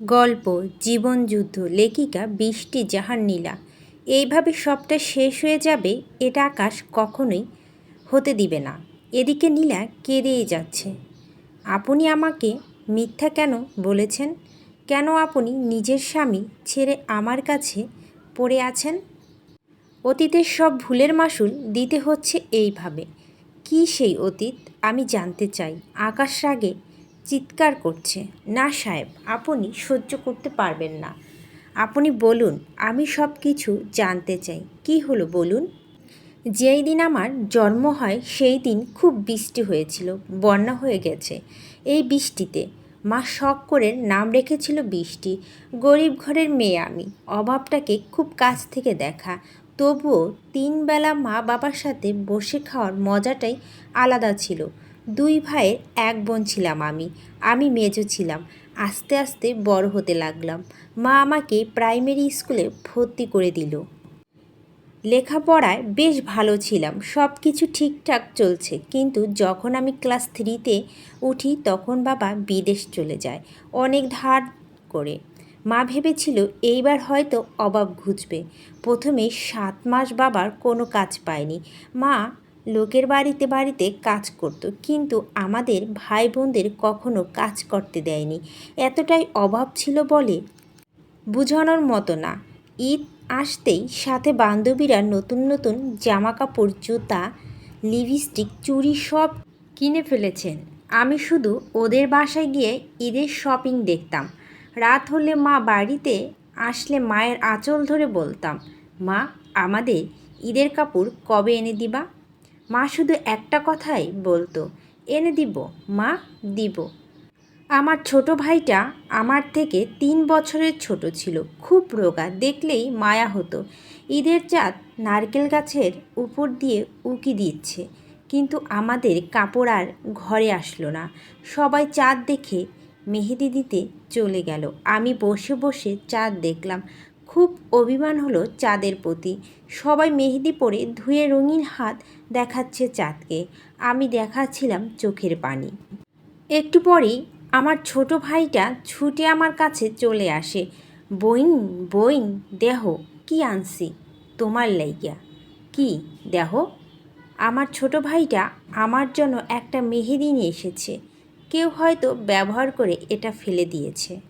গল্প জীবনযুদ্ধ লেখিকা, বৃষ্টি, জাহান নীলা। এইভাবে সবটা শেষ হয়ে যাবে, এটা আকাশ কখনোই হতে দিবে না। এদিকে নীলা কেঁদেই যাচ্ছে। আপনি আমাকে মিথ্যা কেন বলেছেন? কেন আপনি নিজের স্বামী ছেড়ে আমার কাছে পড়ে আছেন? অতীতের সব ভুলের মাসুল দিতে হচ্ছে এইভাবে। কী সেই অতীত? আমি জানতে চাই। আকাশ রাগে চিৎকার করছে, না সাহেব, আপনি সহ্য করতে পারবেন না। আপনি বলুন, আমি সব কিছু জানতে চাই। কি হলো বলুন? যেই দিন আমার জন্ম হয়, সেই দিন খুব বৃষ্টি হয়েছিল, বন্যা হয়ে গেছে। এই বৃষ্টিতে মা শখ করে নাম রেখেছিল বৃষ্টি। গরিব ঘরের মেয়ে আমি, অভাবটাকে খুব কাছ থেকে দেখা। তবুও তিনবেলা মা বাবার সাথে বসে খাওয়ার মজাটাই আলাদা ছিল। দুই ভাইয়ের এক বোন ছিলাম আমি আমি মেজো ছিলাম। আস্তে আস্তে বড় হতে লাগলাম। মা আমাকে প্রাইমারি স্কুলে ভর্তি করে দিল। লেখাপড়ায় বেশ ভালো ছিলাম সব কিছু ঠিকঠাক চলছে। কিন্তু যখন আমি ক্লাস থ্রিতে উঠি, তখন বাবা বিদেশ চলে যায়, অনেক ধার করে। মা ভেবেছিল এইবার হয়তো অভাব ঘুচবে। প্রথমে সাত মাস বাবার কোনো কাজ পায়নি। মা লোকের বাড়িতে বাড়িতে কাজ করত। কিন্তু আমাদের ভাই বোনদের কখনো কাজ করতে দেয়নি। এতটাই অভাব ছিল বলে বোঝানোর মতো না। ঈদ আসতেই সাথে বান্ধবীরা নতুন নতুন জামা কাপড় জুতা, লিপস্টিক, চুড়ি সব কিনে ফেলেছেন। আমি শুধু ওদের বাসায় গিয়ে ঈদের শপিং দেখতাম। রাত হলে মা বাড়িতে আসলে মায়ের আঁচল ধরে বলতাম, মা, আমাদের ঈদের কাপড় কবে এনে দিবা? মা শুধু একটা কথাই বলতো, এনে দিব, মা, দিব। আমার ছোট ভাইটা আমার থেকে তিন বছরের ছোট ছিল, খুব রোগা, দেখলেই মায়া হতো। ঈদের চাঁদ নারকেল গাছের উপর দিয়ে উকি দিচ্ছে, কিন্তু আমাদের কাপড় আর ঘরে আসলো না। সবাই চাঁদ দেখে মেহেদি দিতে চলে গেল। আমি বসে বসে চাঁদ দেখলাম। খুব অভিমান হলো চাঁদের প্রতি। সবাই মেহেদি পরে ধুয়ে রঙিন হাত দেখাচ্ছে চাঁদকে। আমি দেখাচ্ছিলাম চোখের পানি। একটু পরেই আমার ছোট ভাইটা ছুটে আমার কাছে চলে আসে। বইন বইন, দেহ, কি আনছি? তোমার লাইগা। কি, দেহ? আমার ছোট ভাইটা আমার জন্য একটা মেহেদি নিয়ে এসেছে। কেউ হয়তো ব্যবহার করে এটা ফেলে দিয়েছে।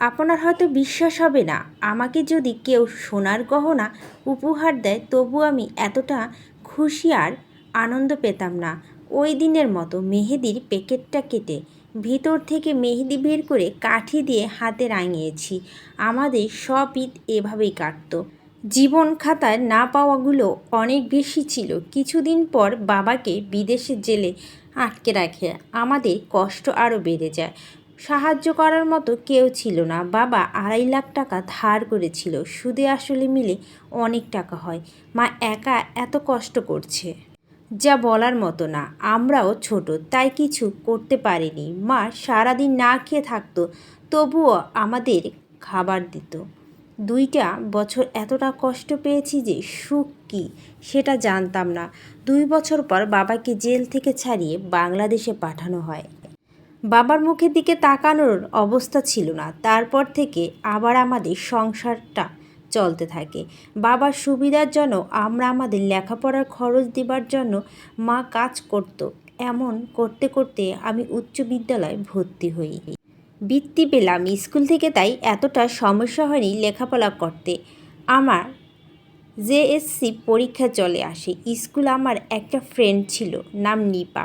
আপনার হয়তো বিশ্বাস হবে না। আমাকে যদি কেউ সোনার গহনা উপহার দেয়, তবু আমি এতটা খুশি আর আনন্দ পেতাম না। ওই দিনের মতো মেহেদির প্যাকেটটা কেটে ভিতর থেকে মেহেদি বের করে কাঠি দিয়ে হাতে রাঙিয়েছি। আমাদের সব ঈদ এভাবেই কাটতো। জীবন খাতায় না পাওয়াগুলো অনেক বেশি ছিল। কিছুদিন পর বাবাকে বিদেশে জেলে আটকে রাখে। আমাদের কষ্ট আরও বেড়ে যায়। সাহায্য করার মতো কেউ ছিল না। বাবা আড়াই লাখ টাকা ধার করেছিল। সুদে আসলে মিলে অনেক টাকা হয়। মা একা এত কষ্ট করছে। যা বলার মতো না, আমরাও ছোট, তাই কিছু করতে পারিনি। মা সারাদিন না খেয়ে থাকতো, তবুও আমাদের খাবার দিত। দুইটা বছর এতটা কষ্ট পেয়েছি যে সুখ কী, সেটা জানতাম না। দুই বছর পর বাবাকে জেল থেকে ছাড়িয়ে বাংলাদেশে পাঠানো হয়। বাবার মুখের দিকে তাকানোর অবস্থা ছিল না। তারপর থেকে আবার আমাদের সংসারটা চলতে থাকে। বাবার সুবিধার জন্য আমরা আমাদের লেখাপড়ার খরচ দেবার জন্য মা কাজ করত। এমন করতে করতে আমি উচ্চ বিদ্যালয়ে ভর্তি হই। বৃত্তি পেলাম। স্কুল থেকে তাই এতটা সমস্যা হয়নি লেখাপড়া করতে। আমার জেএসসি পরীক্ষা চলে আসে। স্কুল আমার একটা ফ্রেন্ড ছিল, নাম নিপা।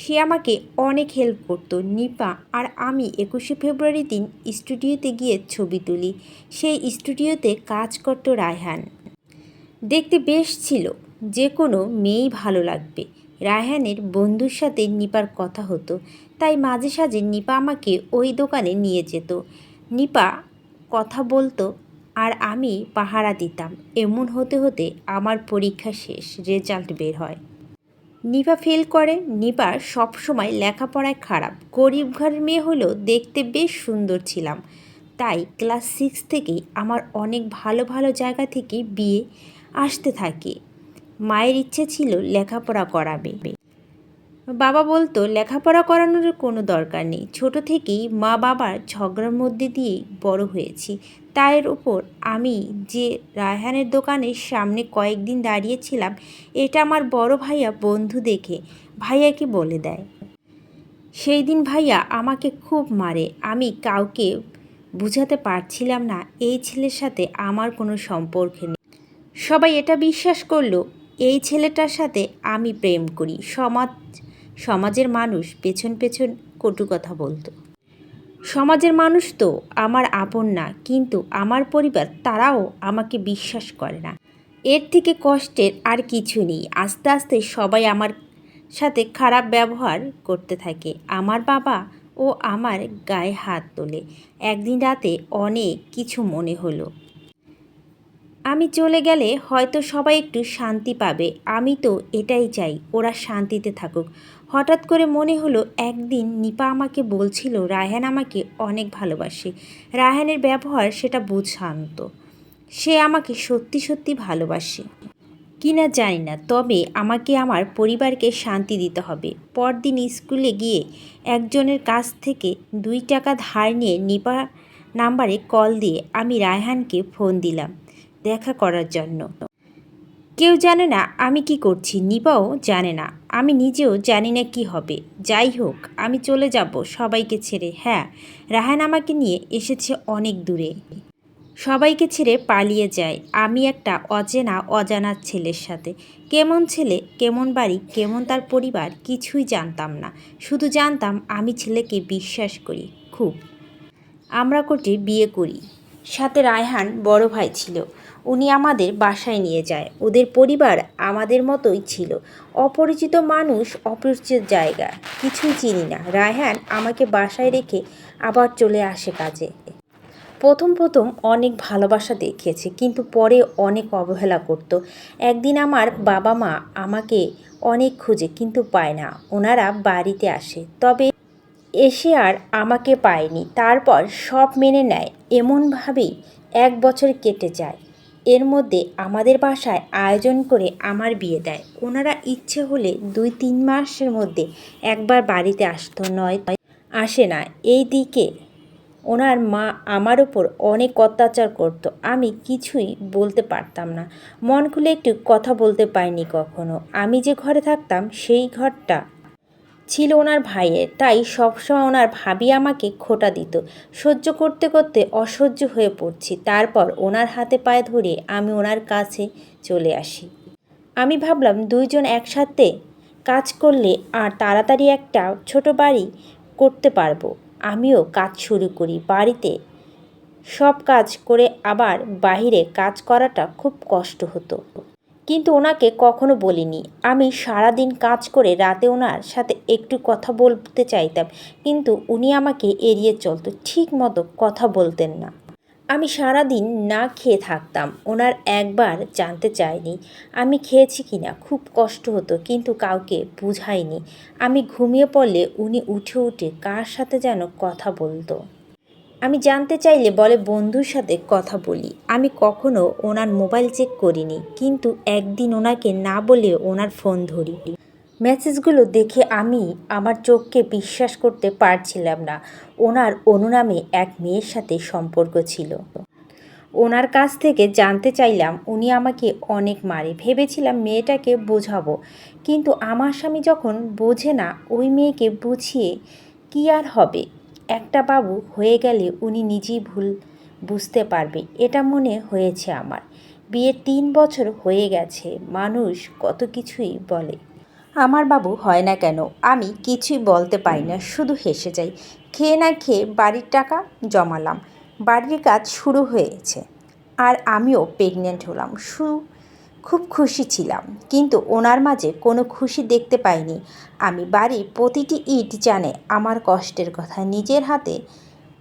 সে আমাকে অনেক হেল্প করতো। নিপা আর আমি একুশে ফেব্রুয়ারি দিন স্টুডিওতে গিয়ে ছবি তুলি। সেই স্টুডিওতে কাজ করতো রায়হান। দেখতে বেশ ছিল, যে কোনো মেয়েই ভালো লাগবে। রায়হানের বন্ধুর সাথে নিপার কথা হতো, তাই মাঝে সাঝে নিপা আমাকে ওই দোকানে নিয়ে যেত। নিপা কথা বলতো, আর আমি পাহারা দিতাম। এমন হতে হতে আমার পরীক্ষা শেষ রেজাল্ট বের হয়। নিপা ফেল করে, নিপা সবসময় লেখাপড়ায় খারাপ। গরিব ঘরের মেয়ে হলেও দেখতে বেশ সুন্দর ছিলাম। তাই ক্লাস সিক্স থেকেই আমার অনেক ভালো ভালো জায়গা থেকে বিয়ে আসতে থাকে। মায়ের ইচ্ছে ছিল লেখাপড়া করাবে। বাবা বলতো, লেখাপড়া করানোর কোনো দরকার নেই। ছোট থেকেই মা বাবার ঝগড়ার মধ্যে দিয়েই বড় হয়েছি। তার উপর আমি যে রায়হানের দোকানের সামনে কয়েকদিন দাঁড়িয়েছিলাম, এটা আমার বড় ভাইয়া বন্ধু দেখে ভাইয়াকে বলে দেয়। সেই দিন ভাইয়া আমাকে খুব মারে। আমি কাউকে বুঝাতে পারছিলাম না, এই ছেলের সাথে আমার কোনো সম্পর্ক নেই। সবাই এটা বিশ্বাস করল, এই ছেলেটার সাথে আমি প্রেম করি। সমাজ সমাজের মানুষ পেছন পেছন কটু কথা বলতো। সমাজের মানুষ তো আমার আপন না, কিন্তু আমার পরিবার তারাও আমাকে বিশ্বাস করে না। এর থেকে কষ্টের আর কিছু নেই, আস্তে আস্তে সবাই আমার সাথে খারাপ ব্যবহার করতে থাকে। আমার বাবা ও আমার গায়ে হাত তোলে। একদিন রাতে অনেক কিছু মনে হলো। আমি চলে গেলে হয়তো সবাই একটু শান্তি পাবে। আমি তো এটাই চাই, ওরা শান্তিতে থাকুক। হঠাৎ করে মনে হলো একদিন নিপা আমাকে বলছিল, রায়হান আমাকে অনেক ভালোবাসে। রায়হানের ব্যবহার সেটা বুঝান্ত। সে আমাকে সত্যি সত্যি ভালোবাসে। কিনা জানি না, তবে আমাকে আমার পরিবারকে শান্তি দিতে হবে। পরদিন স্কুলে গিয়ে একজনের কাছ থেকে দুই টাকা ধার নিয়ে নিপা নাম্বারে কল দিয়ে আমি রায়হানকে ফোন দিলাম। দেখা করার জন্য। কেউ জানে না আমি কি করছি, নিপাও জানে না। আমি নিজেও জানি না কি হবে। যাই হোক, আমি চলে যাব সবাইকে ছেড়ে। হ্যাঁ রাহান আমাকে নিয়ে এসেছে অনেক দূরে। সবাইকে ছেড়ে পালিয়ে যায়। আমি একটা অচেনা, অজানা ছেলের সাথে। কেমন ছেলে, কেমন বাড়ি, কেমন তার পরিবার, কিছুই জানতাম না। শুধু জানতাম আমি ছেলেকে বিশ্বাস করি, খুব। আমরা কোটে বিয়ে করি। সাথে রায়হান বড় ভাই ছিল। উনি আমাদের বাসায় নিয়ে যায়। ওদের পরিবার আমাদের মতোই ছিল। অপরিচিত মানুষ অপরিচিত জায়গা। কিছুই চিনি না। রায়হান আমাকে বাসায় রেখে আবার চলে আসে কাজে। প্রথম প্রথম অনেক ভালোবাসা দেখিয়েছে, কিন্তু পরে অনেক অবহেলা করতো। একদিন আমার বাবা মা আমাকে অনেক খুঁজে, কিন্তু পায় না। ওনারা বাড়িতে আসে। তবে এসে আর আমাকে পায়নি। তারপর সব মেনে নেয়। এমনভাবেই এক বছর কেটে যায়। এর মধ্যে আমাদের বাসায় আয়োজন করে আমার বিয়ে দেয়। ওনারা ইচ্ছে হলে দুই তিন মাসের মধ্যে একবার বাড়িতে আসতো নয় আসে না। এই দিকে ওনার মা আমার ওপর অনেক অত্যাচার করতো। আমি কিছুই বলতে পারতাম না। মন খুলে একটু কথা বলতে পাইনি কখনো। আমি যে ঘরে থাকতাম, সেই ঘরটা ছিল ওনার ভাইয়ের। তাই সবসময় ওনার ভাবি আমাকে খোটা দিত। সহ্য করতে করতে অসহ্য হয়ে পড়ছি। তারপর ওনার হাতে পায়ে ধরে আমি ওনার কাছে চলে আসি। আমি ভাবলাম, দুইজন একসাথে কাজ করলে আর তাড়াতাড়ি একটা ছোট বাড়ি করতে পারব। আমিও কাজ শুরু করি। বাড়িতে সব কাজ করে আবার বাইরে কাজ করাটা খুব কষ্ট হতো। কিন্তু ওনাকে কখনো বলিনি। আমি সারা দিন কাজ করে রাতে ওনার সাথে একটু কথা বলতে চাইতাম, কিন্তু উনি আমাকে এড়িয়ে চলতো, ঠিক মতো কথা বলতেন না। আমি সারা দিন না খেয়ে থাকতাম, ওনার একবার জানতে চাইনি আমি খেয়েছি কি না খুব কষ্ট হতো, কিন্তু কাউকে বুঝাইনি আমি ঘুমিয়ে পড়লে উনি উঠে উঠে কার সাথে যেন কথা বলতো। আমি জানতে চাইলে বলে বন্ধুর সাথে কথা বলি। আমি কখনো ওনার মোবাইল চেক করিনি, কিন্তু একদিন ওনাকে না বলে ওনার ফোন ধরি। মেসেজগুলো দেখে আমি আমার চোখকে বিশ্বাস করতে পারছিলাম না। ওনার অনুনামে এক মেয়ের সাথে সম্পর্ক ছিল। ওনার কাছ থেকে জানতে চাইলাম, উনি আমাকে অনেক মারে। ভেবেছিলাম মেয়েটাকে বোঝাবো, কিন্তু আমার স্বামী যখন বোঝে না, ওই মেয়েকে বুঝিয়ে কী আর হবে? একটা বাবু হয়ে গেলে উনি নিজেই ভুল বুঝতে পারবে। এটা মনে হয়েছে আমার। বিয়ের তিন বছর হয়ে গেছে, মানুষ কত কিছুই বলে। আমার বাবু হয় না কেন? আমি কিছুই বলতে পারি না, শুধু হেসে যাই। খেয়ে না খেয়ে বাড়ির টাকা জমালাম। বাড়ির কাজ শুরু হয়েছে। আর আমিও প্রেগনেন্ট হলাম। শু খুব খুশি ছিলাম, কিন্তু ওনার মাঝে কোনো খুশি দেখতে পাইনি। আমি বাড়ির প্রতিটি ইট জানে আমার কষ্টের কথা। নিজের হাতে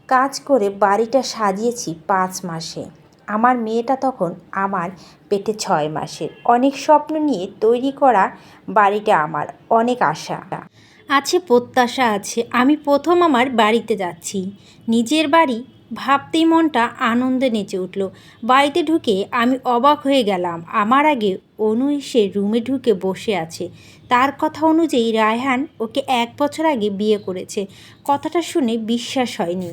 কাজ করে বাড়িটা সাজিয়েছি পাঁচ মাসে। আমার মেয়েটা তখন আমার পেটে ছয় মাসের। অনেক স্বপ্ন নিয়ে তৈরি করা বাড়িটা আমার। অনেক আশা। আছে, প্রত্যাশা আছে। আমি প্রথম আমার বাড়িতে যাচ্ছি। নিজের বাড়ি ভাবতেই মনটা আনন্দে নেচে উঠল। বাড়িতে ঢুকে আমি অবাক হয়ে গেলাম। আমার আগে অনু এসে রুমে ঢুকে বসে আছে। তার কথা অনুযায়ী রায়হান ওকে এক বছর আগে বিয়ে করেছে। কথাটা শুনে বিশ্বাস হয়নি।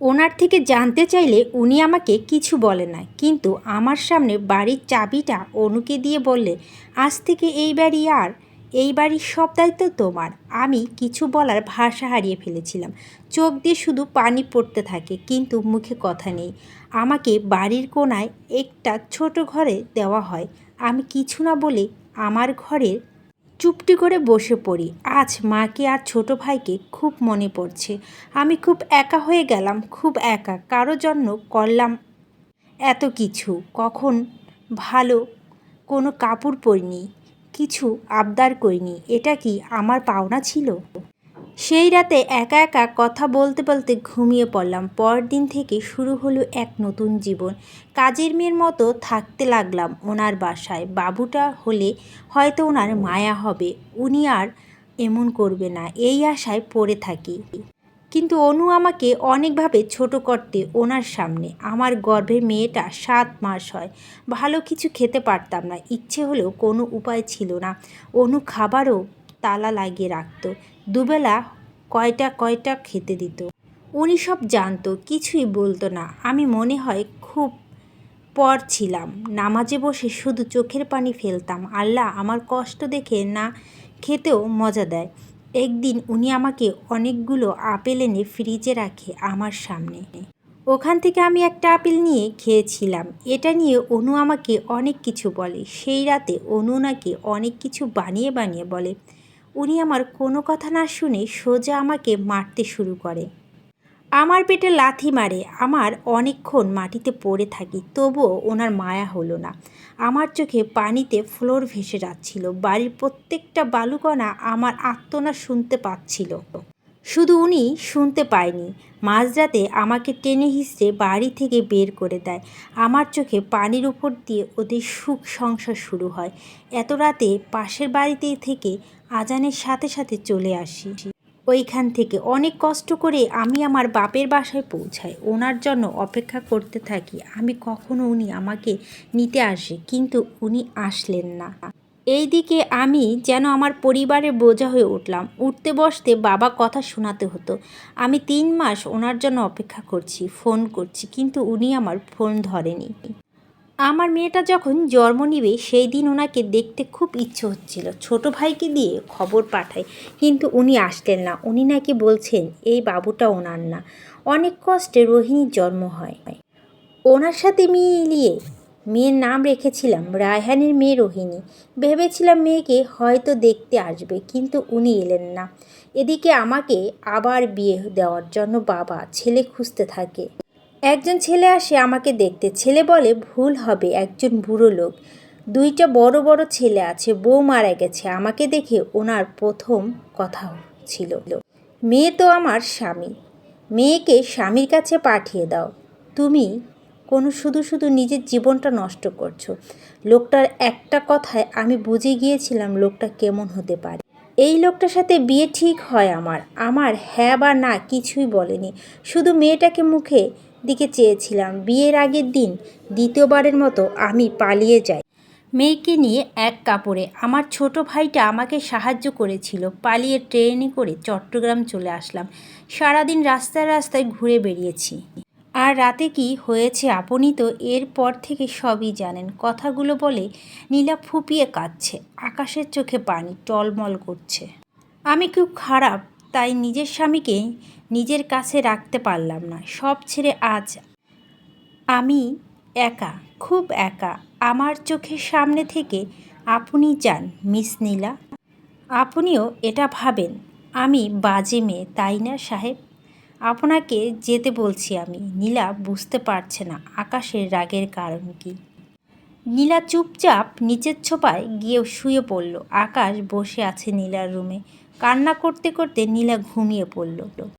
ওনার থেকে জানতে চাইলে উনি আমাকে কিছু বলে না। কিন্তু আমার সামনে বাড়ির চাবিটা অনুকে দিয়ে বললে, আজ থেকে এই বাড়ি আর এই বাড়ির সব দায়িত্ব তোমার। আমি কিছু বলার ভাষা হারিয়ে ফেলেছিলাম। চোখ দিয়ে শুধু পানি পড়তে থাকে, কিন্তু মুখে কথা নেই। আমাকে বাড়ির কোনায় একটা ছোট ঘরে দেওয়া হয়। আমি কিছু না বলে আমার ঘরের চুপটি করে বসে পড়ি। আজ মাকে আর ছোট ভাইকে খুব মনে পড়ছে। আমি খুব একা হয়ে গেলাম, খুব একা। কারও জন্য করলাম এত কিছু। কখন ভালো কোনো কাপড় পরিনি। কিছু আবদার করিনি, এটা কি আমার পাওনা ছিল? সেই রাতে একা একা কথা বলতে বলতে ঘুমিয়ে পড়লাম। পরের দিন থেকে শুরু হলো এক নতুন জীবন। কাজের মেয়ের মতো থাকতে লাগলাম ওনার বাসায়। বাবুটা হলে হয়তো ওনার মায়া হবে, উনি আর এমন করবে না, এই আশায় পড়ে থাকি। কিন্তু অনু আমাকে অনেকভাবে ছোট করতে ওনার সামনে। আমার গর্ভের মেয়েটা সাত মাস হয়। ভালো কিছু খেতে পারতাম না। ইচ্ছে হলেও কোনো উপায় ছিল না। অনু খাবারও তালা লাগিয়ে রাখত। দুবেলা কয়টা কয়টা খেতে দিত। উনি সব জানতো, কিছুই বলতো না। আমি মনে হয় খুব পর ছিলাম। নামাজে বসে শুধু চোখের পানি ফেলতাম। আল্লাহ আমার কষ্ট দেখে না খেতেও মজা দেয়। একদিন উনি আমাকে অনেকগুলো আপেল এনে ফ্রিজে রাখে আমার সামনে। ওখান থেকে আমি একটা আপেল নিয়ে খেয়েছিলাম। এটা নিয়ে অনু আমাকে অনেক কিছু বলে। সেই রাতে অনু নাকি অনেক কিছু বানিয়ে বানিয়ে বলে। উনি আমার কোনো কথা না শুনে সোজা আমাকে মারতে শুরু করে। আমার পেটে লাথি মারে, আমার অনেকক্ষণ মাটিতে পড়ে থাকি, তবুও ওনার মায়া হলো না। আমার চোখে পানিতে ফ্লোর ভেসে যাচ্ছিল, বাড়ির প্রত্যেকটা বালুকণা আমার আত্মনা শুনতে পাচ্ছিল। শুধু উনি শুনতে পায়নি, মাঝরাতে আমাকে টেনে হিসড়ে বাড়ি থেকে বের করে দেয়। আমার চোখে পানির উপর দিয়ে ওদের সুখ সংসার শুরু হয়। এত রাতে পাশের বাড়িতে থেকে আজানের সাথে সাথে চলে আসি। ওইখান থেকে। অনেক কষ্ট করে আমি আমার বাপের বাসায় পৌঁছাই। ওনার জন্য অপেক্ষা করতে থাকি। আমি কখনো উনি আমাকে নিতে আসে, কিন্তু উনি আসলেন না। এইদিকে আমি যেন আমার পরিবারের বোঝা হয়ে উঠলাম। উঠতে বসতে বাবা কথা শোনাতে হতো। আমি তিন মাস ওনার জন্য অপেক্ষা করছি, ফোন করছি, কিন্তু উনি আমার ফোন ধরেনি। আমার মেয়েটা যখন জন্ম নিবে, সেই দিন ওনাকে দেখতে খুব ইচ্ছে হচ্ছিল। ছোট ভাইকে দিয়ে খবর পাঠায় কিন্তু উনি আসলেন না। উনি নাকি বলছেন, এই বাবুটা ওনার না। অনেক কষ্টে রোহিণীর জন্ম হয়। ওনার সাথে মিলিয়ে মেয়ের নাম রেখেছিলাম, রায়হানের মেয়ে রোহিণী। ভেবেছিলাম মেয়েকে হয়তো দেখতে আসবে, কিন্তু উনি এলেন না। এদিকে আমাকে আবার বিয়ে দেওয়ার জন্য বাবা, ছেলে খুঁজতে থাকে। একজন ছেলে আসে, আমাকে দেখতে। ছেলে বলে, ভুল হবে, একজন বুড়ো লোক। দুইটা বড় বড় ছেলে আছে, বউ মারা গেছে। আমাকে দেখে ওনার প্রথম কথা ছিল। মেয়ে তো আমার স্বামী। মেয়েকে স্বামীর কাছে পাঠিয়ে দাও। তুমি কোনো শুধু শুধু নিজের জীবনটা নষ্ট করছ। লোকটার একটা কথায় আমি বুঝে গিয়েছিলাম লোকটা কেমন হতে পারে। এই লোকটার সাথে বিয়ে ঠিক হয় আমার। আমার হ্যাঁ বা না কিছুই বলেনি। শুধু মেয়েটাকে মুখে দিকে চেয়েছিলাম। বিয়ের আগের দিন দ্বিতীয়বারের মতো আমি পালিয়ে যাই। মেয়েকে নিয়ে এক কাপড়ে আমার ছোট ভাইটা আমাকে সাহায্য করেছিল। পালিয়ে ট্রেনে করে চট্টগ্রাম চলে আসলাম। সারাদিন রাস্তায় রাস্তায় ঘুরে বেরিয়েছি আর রাতে কি হয়েছে আপনি তো এরপর থেকে সবই জানেন। কথাগুলো বলে নীলা ফুপিয়ে কাঁদছে। আকাশের চোখে পানি টলমল করছে। আমি খুব খারাপ। তাই নিজের স্বামীকে নিজের কাছে রাখতে পারলাম না। সব ছেড়ে আজ আমি একা, খুব একা। আমার চোখের সামনে থেকে আপনি যান, মিস নীলা। আপনিও এটা ভাবেন। আমি বাজে মেয়ে, তাই না, সাহেব? আপনাকে যেতে বলছি আমি। নীলা বুঝতে পারছে না আকাশের রাগের কারণ কি। নীলা চুপচাপ নিচের ছোপায় গিয়ে শুয়ে পড়ল। আকাশ বসে আছে নীলার রুমে। কান্না করতে করতে নীলা ঘুমিয়ে পড়ল।